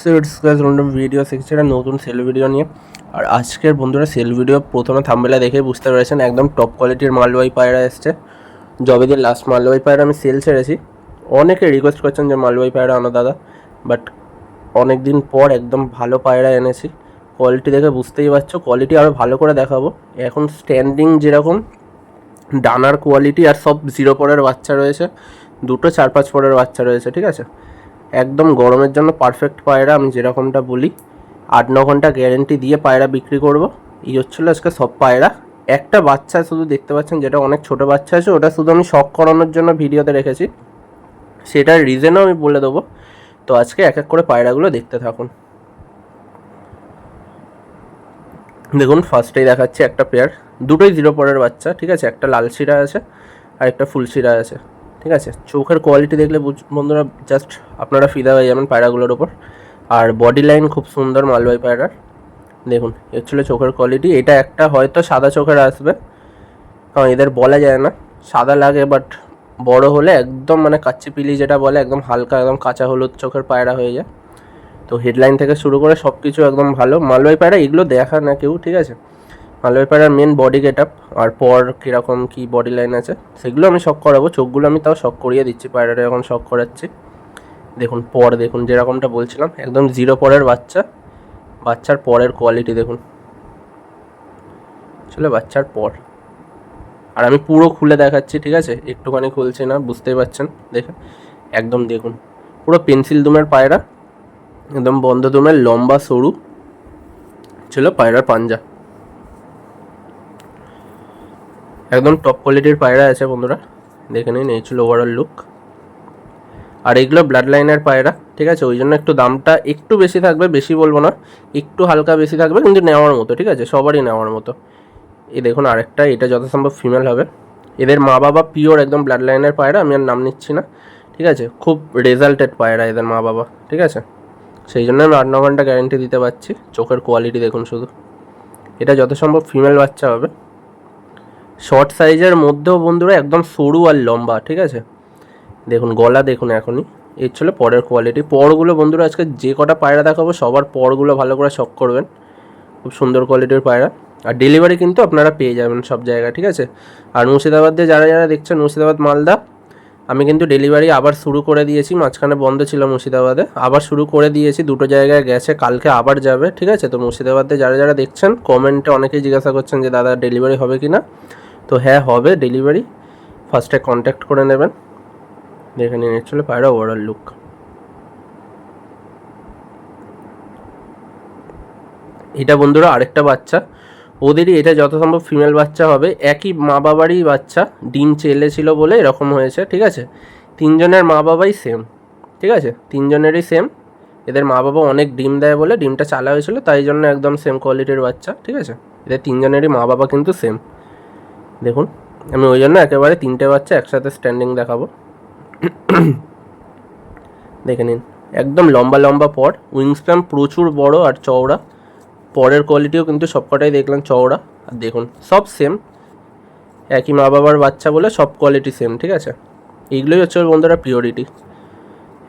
Seats guys নতুন video শিখছে একটা নতুন সেল ভিডিও নিয়ে। আর আজকের বন্ধুরা সেল ভিডিও প্রথমে থাম্বেলা দেখে বুঝতে পেরেছেন, একদম টপ কোয়ালিটির মালবাহী পায়রা এসছে। জবে দিয়ে লাস্ট মালবাহী পায়রা আমি সেল ছেড়েছি, অনেকে রিকোয়েস্ট করছেন যে মালবাহী পায়রা আনো দাদা বাট অনেক দিন পর একদম ভালো পায়রা এনেছি। কোয়ালিটি দেখে বুঝতেই পারছ কোয়ালিটি আরও ভালো করে দেখাবো। এখন স্ট্যান্ডিং যেরকম, ডানার কোয়ালিটি আর সব জিরো পরের বাচ্চা রয়েছে, দুটো চার পাঁচ পরের বাচ্চা রয়েছে, ঠিক আছে? একদম গরমের জন্য পারফেক্ট পায়রা, আমি যেরকমটা বলি। আট ন ঘণ্টা গ্যারেন্টি দিয়ে পায়রা বিক্রি করব। এই হচ্ছিল আজকে সব পায়রা। একটা বাচ্চা শুধু দেখতে পাচ্ছেন, যেটা অনেক ছোট বাচ্চা আছে, ওটা শুধু আমি শখ করানোর জন্য ভিডিওতে রেখেছি। সেটার রিজনও আমি বলে দেবো। তো আজকে এক এক করে পায়রাগুলো দেখতে থাকুন। দেখুন ফার্স্টেই দেখাচ্ছি একটা পেয়ার দুটোই জিরো পরের বাচ্চা, ঠিক আছে? একটা লাল শিরা আছে আর একটা ফুল শিরা আছে। ঠিক আছে? চোখের কোয়ালিটি দেখলে বন্ধুরা জাস্ট আপনারা ফিদা হয়ে যাবেন পায়রাগুলোর ওপর আর বডি লাইন খুব সুন্দর মালবাই পায়রার। দেখুন এ হচ্ছিল চোখের কোয়ালিটি এটা একটা হয়তো সাদা চোখের আসবে। কারণ এদের বলা যায় না। সাদা লাগে বাট বড় হলে একদম মানে কাচ্চি পিলি যেটা বলে, একদম হালকা, একদম কাঁচা হলুদ চোখের পায়রা হয়ে যায়। তো হেডলাইন থেকে শুরু করে সব কিছু একদম ভালো। মালবাই পায়রা এগুলো দেখা না কেউ, ঠিক আছে? পায়রার মেন বডি গেট আপ আর পর কীরকম কী বডি লাইন আছে, সেগুলো আমি শখ করাবো। চোখগুলো আমি তাও শখ করিয়ে দিচ্ছি, পায়রাটা এখন শখ করাচ্ছি। দেখুন, পর দেখুন, যেরকমটা বলছিলাম, একদম জিরো পরের বাচ্চা। বাচ্চার পরের কোয়ালিটি দেখুন। আসলে বাচ্চার পর। আর আমি পুরো খুলে দেখাচ্ছি, ঠিক আছে? একটুখানি খুলছি না, বুঝতেই পারছেন? দেখে একদম দেখুন। পুরো পেন্সিল দুমের পায়রা, একদম বন্ধ দুমের, লম্বা সরু। ছিল পায়রার পাঞ্জা। একদম টপ কোয়ালিটির পায়রা আছে বন্ধুরা। দেখে নিন, এই ছিল ওভারঅল লুক আর এগুলো ব্লাড লাইনের পায়রা, ঠিক আছে? ওই জন্য একটু দামটা একটু বেশি থাকবে, বেশি বলব না। একটু হালকা বেশি থাকবে, কিন্তু নেওয়ার মতো, ঠিক আছে? সবারই নেওয়ার মতো। এই দেখুন আরেকটা, এটা যথাসম্ভব ফিমেল হবে। এদের মা বাবা পিওর একদম ব্লাড লাইনের পায়রা, আমি আর নাম নিচ্ছি না, ঠিক আছে? খুব রেজাল্টেড পায়রা এদের মা বাবা ঠিক আছে? সেই জন্য আমি আট ন ঘণ্টা গ্যারেন্টি দিতে পারছি। চোখের কোয়ালিটি দেখুন শুধু। এটা যত সম্ভব ফিমেল বাচ্চা হবে। শর্ট সাইজের মধ্যেও বন্ধুরা একদম সরু আর লম্বা, ঠিক আছে? দেখুন, গলা দেখুন এখনই। এর ছিল পরের কোয়ালিটি পরগুলো বন্ধুরা আজকে যে কটা পায়রা দেখাবো, সবার পরগুলো ভালো করে শখ করবেন। খুব সুন্দর কোয়ালিটির পায়রা। আর ডেলিভারি কিন্তু আপনারা পেয়ে যাবেন সব জায়গায়, ঠিক আছে? আর মুর্শিদাবাদ যারা যারা দেখছেন, মুর্শিদাবাদ, মালদা, আমি কিন্তু ডেলিভারি আবার শুরু করে দিয়েছি। মাঝখানে বন্ধ ছিল মুর্শিদাবাদে। আবার শুরু করে দিয়েছি। দুটো জায়গায় গেছে, কালকে আবার যাবে, ঠিক আছে? তো মুর্শিদাবাদে যারা যারা দেখছেন কমেন্টে অনেকেই জিজ্ঞাসা করছেন যে, দাদা ডেলিভারি হবে কি না তো হ্যাঁ হবে ডেলিভারি ফার্স্টে কন্ট্যাক্ট করে নেবেন। দেখে নিন অ্যাকচুয়ালি পায়রা ওভারঅল লুক এটা বন্ধুরা আরেকটা বাচ্চা। ওদেরই এটা যত সম্ভব ফিমেল বাচ্চা হবে। একই মা বাবারই বাচ্চা। ডিম চেলে ছিল বলে এরকম হয়েছে, ঠিক আছে? তিনজনের মা বাবাই সেম ঠিক আছে? তিনজনেরই সেম এদের মা বাবা অনেক ডিম দেয় বলে, ডিমটা চালা হয়েছিল, তাই জন্য একদম সেম কোয়ালিটির বাচ্চা, ঠিক আছে? এদের তিনজনেরই মা বাবা কিন্তু সেম দেখুন, আমি ওই জন্য একেবারে তিনটে বাচ্চা একসাথে স্ট্যান্ডিং দেখাবো। দেখে নিন, একদম লম্বা লম্বা পর উইংস্প্যান প্রচুর বড় আর চওড়া। পরের কোয়ালিটিও কিন্তু সবকটাই দেখলাম চওড়া। আর দেখুন, সব সেম একই মা বাবার বাচ্চা বলে সব কোয়ালিটি সেম ঠিক আছে? এইগুলোই হচ্ছে ওর বন্ধুরা পিওরিটি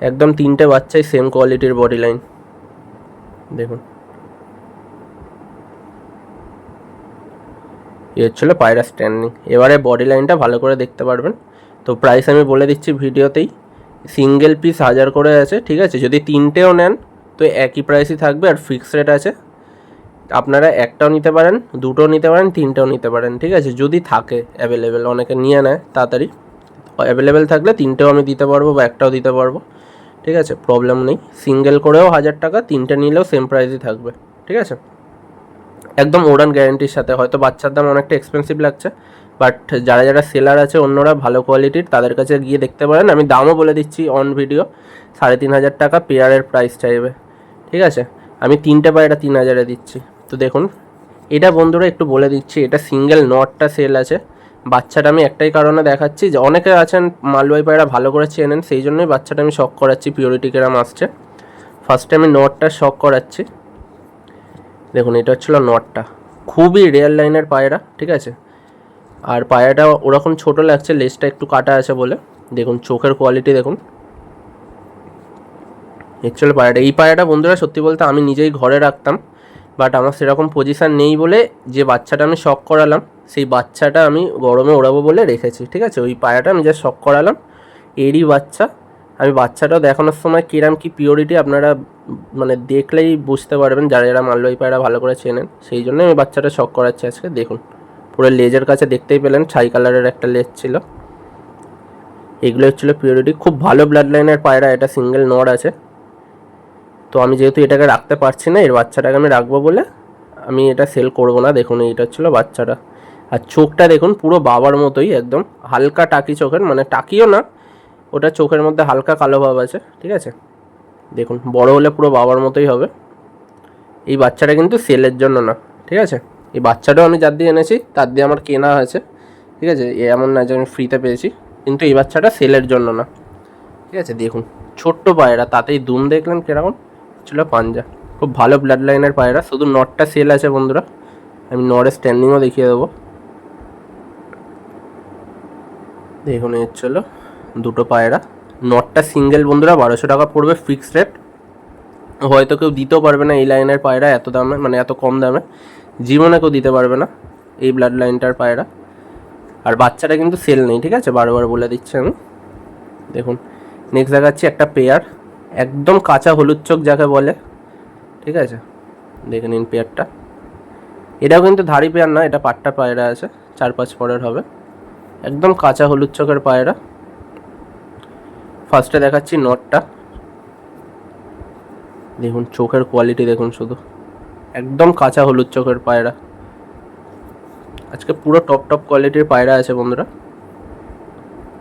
একদম তিনটে বাচ্চাই সেম কোয়ালিটির বডি লাইন দেখুন। এই হচ্ছিল পায়রা স্ট্যান্ডিং এবারে বডি লাইনটা ভালো করে দেখতে পারবেন। তো প্রাইস আমি বলে দিচ্ছি ভিডিওতেই। সিঙ্গেল পিস হাজার করে আছে, ঠিক আছে? যদি তিনটেও নেন, তো একই প্রাইসই থাকবে আর ফিক্স রেট আছে। আপনারা একটাও নিতে পারেন দুটো নিতে পারেন, তিনটেও নিতে পারেন, ঠিক আছে? যদি থাকে অ্যাভেলেবেল অনেকে নিয়ে নেয় তাড়াতাড়ি। অ্যাভেলেবেল থাকলে তিনটেও আমি দিতে পারব বা একটাও দিতে পারব, ঠিক আছে? প্রবলেম নেই। সিঙ্গেল করেও হাজার টাকা, তিনটে নিলেও সেম প্রাইসই থাকবে, ঠিক আছে? একদম ওড়ান গ্যারেন্টির সাথে। হয়তো বাচ্চার দাম অনেকটা এক্সপেন্সিভ লাগছে বাট যারা যারা সেলার আছে, অন্যরা ভালো কোয়ালিটির তাদের কাছে গিয়ে দেখতে পারেন। আমি দামও বলে দিচ্ছি অন ভিডিও সাড়ে তিন হাজার টাকা পেয়ারের প্রাইস চাইবে। ঠিক আছে? আমি তিনটে পায়রা তিন হাজারে দিচ্ছি। তো দেখুন, এটা বন্ধুরা একটু বলে দিচ্ছি, এটা সিঙ্গেল নটটা সেল আছে। বাচ্চাটা আমি একটাই কারণে দেখাচ্ছি যে অনেকে আছেন মালবাই পায়রা ভালো করে চেনেন, সেই জন্যই বাচ্চাটা আমি শখ করাচ্ছি পিওরিটি কেরাম আসছে। ফার্স্টে আমি নটটা শখ করাচ্ছি। দেখুন, এটা হচ্ছিল নটটা খুবই রেয়ার লাইনের পায়রা, ঠিক আছে? আর পায়রাটা ওরকম ছোট লাগছে লেজটা একটু কাটা আছে বলে। দেখুন, চোখের কোয়ালিটি দেখুন। অ্যাকচুয়ালি পায়রাটা, এই পায়রাটা বন্ধুরা, সত্যি বলতে আমি নিজেই ঘরে রাখতাম বাট আমার সেরকম পজিশান নেই বলে যে বাচ্চাটা আমি শখ করালাম, সেই বাচ্চাটা আমি গরমে ওড়াবো বলে রেখেছি, ঠিক আছে? ওই পায়রাটা আমি যা শখ করালাম। এরই বাচ্চা আমি বাচ্চাটাও দেখানোর সময় কিরাম কি পিওরিটি আপনারা মানে দেখলেই বুঝতে পারবেন, যারা যারা মালবাহী পায়রা ভালো করে চেনেন, সেই জন্য আমি বাচ্চাটা শখ করাচ্ছি আজকে, দেখুন। পুরো লেজের কাছে দেখতেই পেলেন, ছাই কালারের একটা লেজ ছিল। এগুলো হচ্ছিল পিওরিটি খুব ভালো ব্লাড লাইনের পায়রা, এটা সিঙ্গেল নড় আছে। তো আমি যেহেতু এটাকে রাখতে পারছি না, এর বাচ্চাটাকে আমি রাখব বলে আমি এটা সেল করব না, দেখুন এইটা হচ্ছিল বাচ্চাটা। আর চোখটা দেখুন, পুরো বাবার মতোই একদম, হালকা টাকি চোখের মানে টাকিও না ওটা চোখের মধ্যে হালকা কালো ভাব আছে, ঠিক আছে? দেখুন, বড় হলে পুরো বাবার মতোই হবে। এই বাচ্চাটা কিন্তু সেলের জন্য না, ঠিক আছে? এই বাচ্চাটাও আমি যার দিয়ে এনেছি, তার দিয়ে আমার কেনা হয়েছে, ঠিক আছে? এমন না যে আমি ফ্রিতে পেয়েছি, কিন্তু এই বাচ্চাটা সেলের জন্য না, ঠিক আছে? দেখুন, ছোট্ট পায়রা, তাতেই দুম দেখলেন কীরকম? ছিল পাঞ্জা। খুব ভালো ব্লাড লাইনের পায়রা, শুধু নটটা সেল আছে বন্ধুরা। আমি নরের স্ট্যান্ডিংও দেখিয়ে দেবো। দেখুন, এর ছিল দুটো পায়রা। নটটা সিঙ্গেল বন্ধুরা, বারোশো টাকা পড়বে ফিক্সড রেট হয়তো কেউ দিতেও পারবে না এই লাইনের পায়রা, এত দামে মানে এত কম দামে। জীবনে কেউ দিতে পারবে না এই ব্লাড লাইনটার পায়রা। আর বাচ্চাটা কিন্তু সেল নেই, ঠিক আছে? বারবার বলে দিচ্ছি আমি। দেখুন নেক্সট দেখাচ্ছি একটা পেয়ার একদম কাঁচা হলুদ চোখ যাকে বলে, ঠিক আছে? দেখে নিন পেয়ারটা এটাও কিন্তু ধাড়ি পেয়ার না, এটা পাট্টা পায়রা আছে চার পাঁচ পরের হবে। একদম কাঁচা হলুদ চোখের পায়রা। ফার্স্টে দেখাচ্ছি নটটা দেখুন, চোখের কোয়ালিটি দেখুন শুধু। একদম কাঁচা হলুদ চোখের পায়রা। আজকে পুরো টপ টপ কোয়ালিটির পায়রা আছে বন্ধুরা।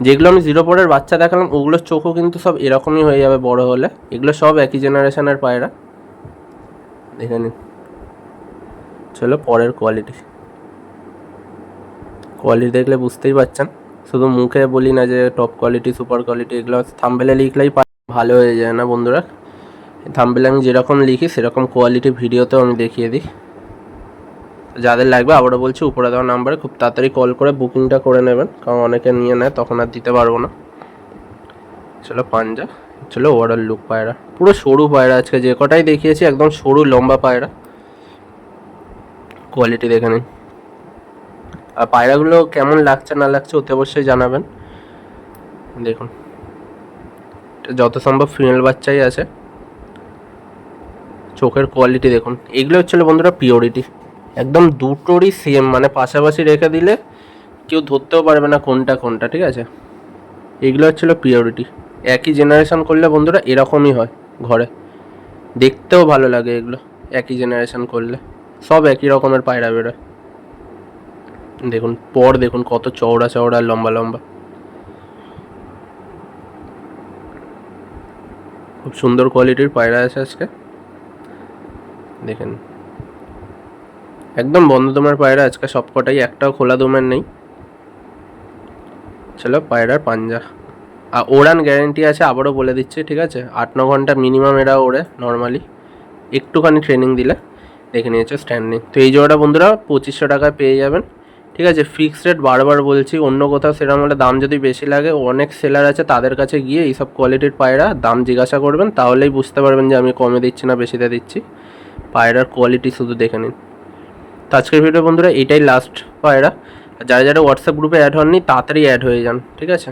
যেগুলো আমি জিরো পরের বাচ্চা দেখালাম, ওগুলোর চোখও কিন্তু সব এরকমই হয়ে যাবে বড় হলে। এগুলো সব একই জেনারেশনের পায়রা। দেখে নিন। চলো পরের কোয়ালিটি কোয়ালিটি দেখলে বুঝতেই পারছেন। শুধু মুখে বলি না যে টপ কোয়ালিটি সুপার কোয়ালিটি এগুলো থাম্বেলে লিখলেই ভালো হয়ে যায় না বন্ধুরা। থাম্বেলে আমি যেরকম লিখি, সেরকম কোয়ালিটি ভিডিওতেও আমি দেখিয়ে দিই। যাদের লাগবে আবারও বলছি, উপরে দেওয়া নাম্বারে খুব তাড়াতাড়ি কল করে বুকিংটা করে নেবেন, কারণ অনেকে নিয়ে নেয়, তখন আর দিতে পারব না। চলো পাঞ্জা, চলো ওভারঅল লুক পায়রা। পুরো সরু পায়রা আজকে, যে কটাই দেখিয়েছি, একদম সরু লম্বা পায়রা। কোয়ালিটি দেখে নিন। পায়রাগুলো কেমন লাগছে, না লাগছে অতি অবশ্যই জানাবেন। দেখুন, যত সম্ভব ফিমেল বাচ্চাই আছে। চোখের কোয়ালিটি দেখুন। এগুলো হচ্ছিল বন্ধুরা পিওরিটি একদম দুটোরই সেম মানে পাশাপাশি রেখে দিলে কেউ ধরতেও পারবে না কোনটা কোনটা, ঠিক আছে? এগুলো হচ্ছিল পিওরিটি একই জেনারেশন করলে বন্ধুরা এরকমই হয় ঘরে। দেখতেও ভালো লাগে এগুলো, একই জেনারেশন করলে। সব একই রকমের পায়রা বেরোয়। দেখুন, পর দেখুন কত চওড়া চওড়া লম্বা লম্বা। খুব সুন্দর কোয়ালিটির পায়রা আছে আজকে। দেখেন। একদম বন্ধ দমের পায়রা, আজকে সবকটাই, একটাও খোলা দমের নেই। চলো, পায়রার পাঞ্জা। আর ওড়ান গ্যারেন্টি আছে, আবারও বলে দিচ্ছি, ঠিক আছে? আট ন ঘণ্টা মিনিমাম এরা ওড়ে, নর্মালি। একটুখানি ট্রেনিং দিলে, দেখে নিয়েছে স্ট্যান্ডিং তো এই জোড়াটা বন্ধুরা, পঁচিশশো টাকায় পেয়ে যাবেন। ঠিক আছে ফিক্সড রেট বারবার বলছি, অন্য কোথাও সেরকম হলে দাম যদি বেশি লাগে, অনেক সেলার আছে তাদের কাছে গিয়ে এইসব কোয়ালিটির পায়রা দাম জিজ্ঞাসা করবেন, তাহলেই বুঝতে পারবেন যে আমি কমে দিচ্ছি না বেশিতে দিচ্ছি। পায়রার কোয়ালিটি শুধু দেখে নিন। তো আজকের ভিডিও বন্ধুরা, এটাই লাস্ট পায়রা। যারা যারা হোয়াটসঅ্যাপ গ্রুপে অ্যাড হননি, তাড়াতাড়ি অ্যাড হয়ে যান, ঠিক আছে?